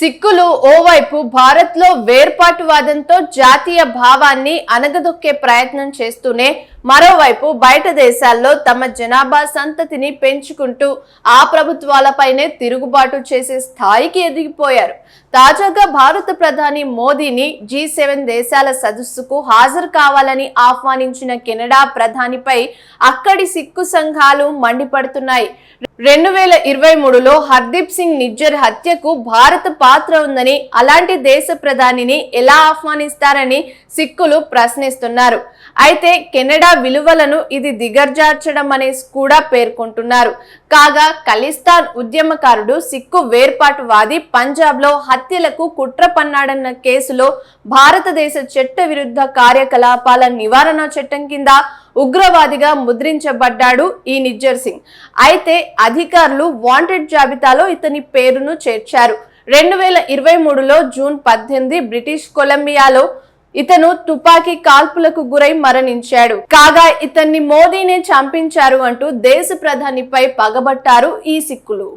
సిక్కులు ఓవైపు భారత్లో వేర్పాటువాదంతో జాతీయ భావాన్ని అనగదొక్కే ప్రయత్నం చేస్తూనే మరోవైపు బయట దేశాల్లో తమ జనాభా సంతతిని పెంచుకుంటూ ఆ ప్రభుత్వాలపైనే తిరుగుబాటు చేసే స్థాయికి ఎదిగిపోయారు. తాజాగా భారత ప్రధాని మోదీని జీ సెవెన్ దేశాల సదస్సుకు హాజరు కావాలని ఆహ్వానించిన కెనడా ప్రధానిపై అక్కడి సిక్కు సంఘాలు మండిపడుతున్నాయి. రెండు వేల ఇరవై మూడులో హర్దీప్ సింగ్ నిజ్జర్ హత్యకు భారత పాత్ర ఉందని అలాంటి దేశ ప్రధానిని ఎలా ఆహ్వానిస్తారని సిక్కులు ప్రశ్నిస్తున్నారు. అయితే కెనడా విలువలను ఇది దిగర్జార్చడం అనేసి కూడా పేర్కొంటున్నారు. కాగా ఖలిస్తాన్ ఉద్యమకారుడు సిక్కు వేర్పాటువాది పంజాబ్లో హత్యలకు కుట్ర పన్నాడన్న కేసులో భారతదేశ చట్ట విరుద్ధ కార్యకలాపాల నివారణ చట్టం కింద ఉగ్రవాదిగా ముద్రించబడ్డాడు ఈ నిజ్జర్ సింగ్. అయితే అధికారులు వాంటెడ్ జాబితాలో ఇతని పేరును చేర్చారు. రెండు వేల ఇరవై మూడులో జూన్ పద్దెనిమిది బ్రిటిష్ కొలంబియాలో ఇతను తుపాకీ కాల్పులకు గురై మరణించాడు. కాగా ఇతన్ని మోదీనే చంపించారు అంటూ దేశ ప్రధానిపై పగబట్టారు ఈ సిక్కులు.